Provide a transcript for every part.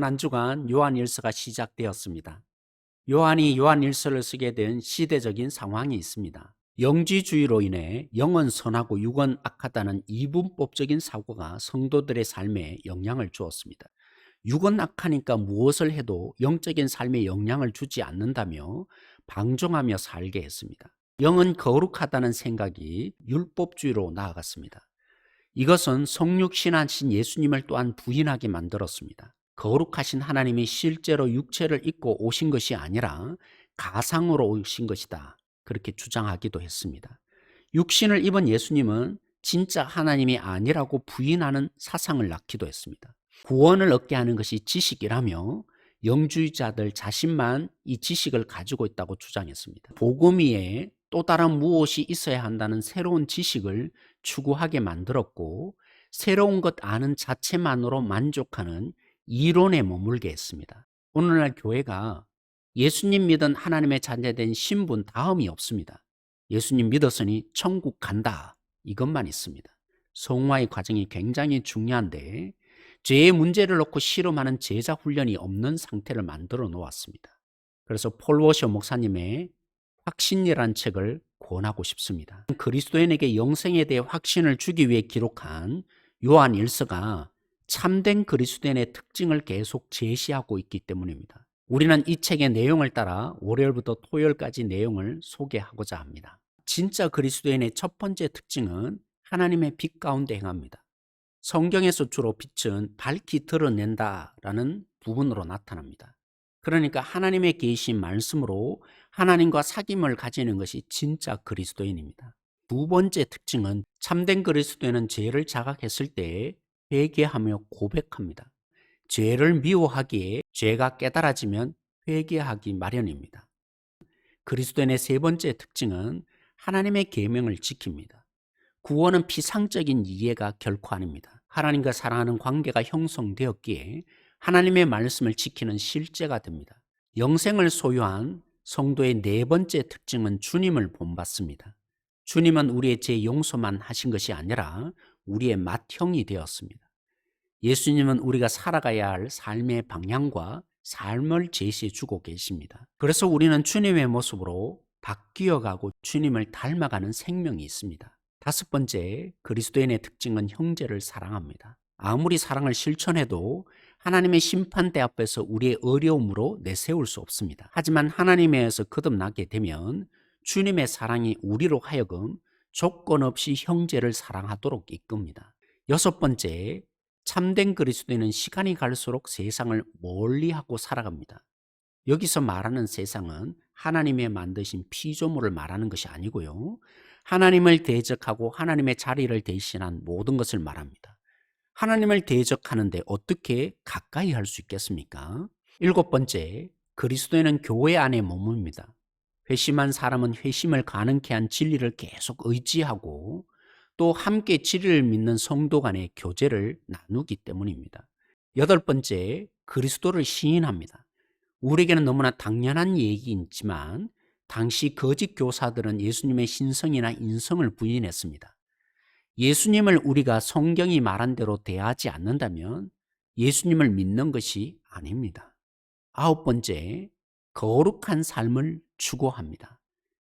이번 한 주간 요한일서가 시작되었습니다. 요한이 요한일서를 쓰게 된 시대적인 상황이 있습니다. 영지주의로 인해 영은 선하고 육은 악하다는 이분법적인 사고가 성도들의 삶에 영향을 주었습니다. 육은 악하니까 무엇을 해도 영적인 삶에 영향을 주지 않는다며 방종하며 살게 했습니다. 영은 거룩하다는 생각이 율법주의로 나아갔습니다. 이것은 성육신하신 예수님을 또한 부인하게 만들었습니다. 거룩하신 하나님이 실제로 육체를 입고 오신 것이 아니라 가상으로 오신 것이다. 그렇게 주장하기도 했습니다. 육신을 입은 예수님은 진짜 하나님이 아니라고 부인하는 사상을 낳기도 했습니다. 구원을 얻게 하는 것이 지식이라며 영주의자들 자신만 이 지식을 가지고 있다고 주장했습니다. 복음 위에 또 다른 무엇이 있어야 한다는 새로운 지식을 추구하게 만들었고 새로운 것 아는 자체만으로 만족하는 이론에 머물게 했습니다. 오늘날 교회가 예수님 믿은 하나님의 자녀된 신분 다음이 없습니다. 예수님 믿었으니 천국 간다. 이것만 있습니다. 성화의 과정이 굉장히 중요한데 죄의 문제를 놓고 실험하는 제자 훈련이 없는 상태를 만들어 놓았습니다. 그래서 폴 워셔 목사님의 확신이란 책을 권하고 싶습니다. 그리스도인에게 영생에 대해 확신을 주기 위해 기록한 요한 일서가 참된 그리스도인의 특징을 계속 제시하고 있기 때문입니다. 우리는 이 책의 내용을 따라 월요일부터 토요일까지 내용을 소개하고자 합니다. 진짜 그리스도인의 첫 번째 특징은 하나님의 빛 가운데 행합니다. 성경에서 주로 빛은 밝히 드러낸다라는 부분으로 나타납니다. 그러니까 하나님의 계신 말씀으로 하나님과 사귐을 가지는 것이 진짜 그리스도인입니다. 두 번째 특징은 참된 그리스도인은 죄를 자각했을 때 회개하며 고백합니다. 죄를 미워하기에 죄가 깨달아지면 회개하기 마련입니다. 그리스도인의 세 번째 특징은 하나님의 계명을 지킵니다. 구원은 피상적인 이해가 결코 아닙니다. 하나님과 사랑하는 관계가 형성되었기에 하나님의 말씀을 지키는 실제가 됩니다. 영생을 소유한 성도의 네 번째 특징은 주님을 본받습니다. 주님은 우리의 죄 용서만 하신 것이 아니라 우리의 맏형이 되었습니다. 예수님은 우리가 살아가야 할 삶의 방향과 삶을 제시해 주고 계십니다. 그래서 우리는 주님의 모습으로 바뀌어 가고 주님을 닮아가는 생명이 있습니다. 다섯 번째, 그리스도인의 특징은 형제를 사랑합니다. 아무리 사랑을 실천해도 하나님의 심판대 앞에서 우리의 어려움으로 내세울 수 없습니다. 하지만 하나님에 서 거듭나게 되면 주님의 사랑이 우리로 하여금 조건 없이 형제를 사랑하도록 이끕니다. 여섯 번째, 참된 그리스도인은 시간이 갈수록 세상을 멀리하고 살아갑니다. 여기서 말하는 세상은 하나님의 만드신 피조물을 말하는 것이 아니고요. 하나님을 대적하고 하나님의 자리를 대신한 모든 것을 말합니다. 하나님을 대적하는데 어떻게 가까이 할 수 있겠습니까? 일곱 번째, 그리스도인은 교회 안에 머뭅니다. 회심한 사람은 회심을 가능케 한 진리를 계속 의지하고 또 함께 진리를 믿는 성도 간의 교제를 나누기 때문입니다. 여덟 번째, 그리스도를 시인합니다. 우리에게는 너무나 당연한 얘기이지만 당시 거짓 교사들은 예수님의 신성이나 인성을 부인했습니다. 예수님을 우리가 성경이 말한 대로 대하지 않는다면 예수님을 믿는 것이 아닙니다. 아홉 번째, 거룩한 삶을 추구합니다.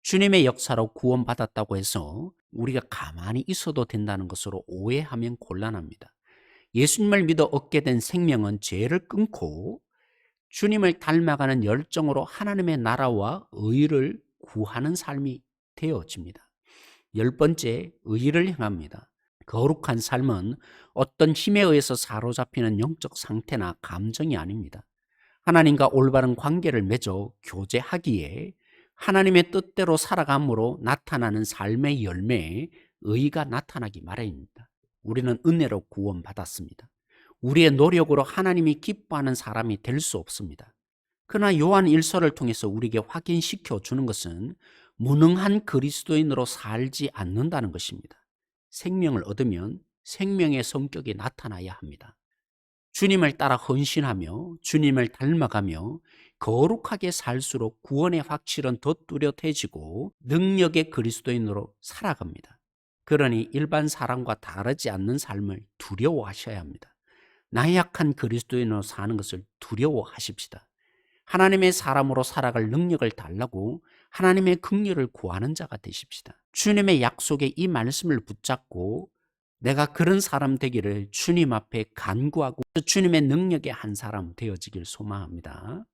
주님의 역사로 구원받았다고 해서 우리가 가만히 있어도 된다는 것으로 오해하면 곤란합니다. 예수님을 믿어 얻게 된 생명은 죄를 끊고 주님을 닮아가는 열정으로 하나님의 나라와 의를 구하는 삶이 되어집니다. 열 번째, 의를 행합니다. 거룩한 삶은 어떤 힘에 의해서 사로잡히는 영적 상태나 감정이 아닙니다. 하나님과 올바른 관계를 맺어 교제하기에 하나님의 뜻대로 살아감으로 나타나는 삶의 열매에 의가 나타나기 마련입니다. 우리는 은혜로 구원받았습니다. 우리의 노력으로 하나님이 기뻐하는 사람이 될 수 없습니다. 그러나 요한 일서를 통해서 우리에게 확인시켜 주는 것은 무능한 그리스도인으로 살지 않는다는 것입니다. 생명을 얻으면 생명의 성격이 나타나야 합니다. 주님을 따라 헌신하며 주님을 닮아가며 거룩하게 살수록 구원의 확실은 더 뚜렷해지고 능력의 그리스도인으로 살아갑니다. 그러니 일반 사람과 다르지 않는 삶을 두려워하셔야 합니다. 나약한 그리스도인으로 사는 것을 두려워하십시다. 하나님의 사람으로 살아갈 능력을 달라고 하나님의 긍휼을 구하는 자가 되십시다. 주님의 약속에 이 말씀을 붙잡고 내가 그런 사람 되기를 주님 앞에 간구하고 주님의 능력의 한 사람 되어지길 소망합니다.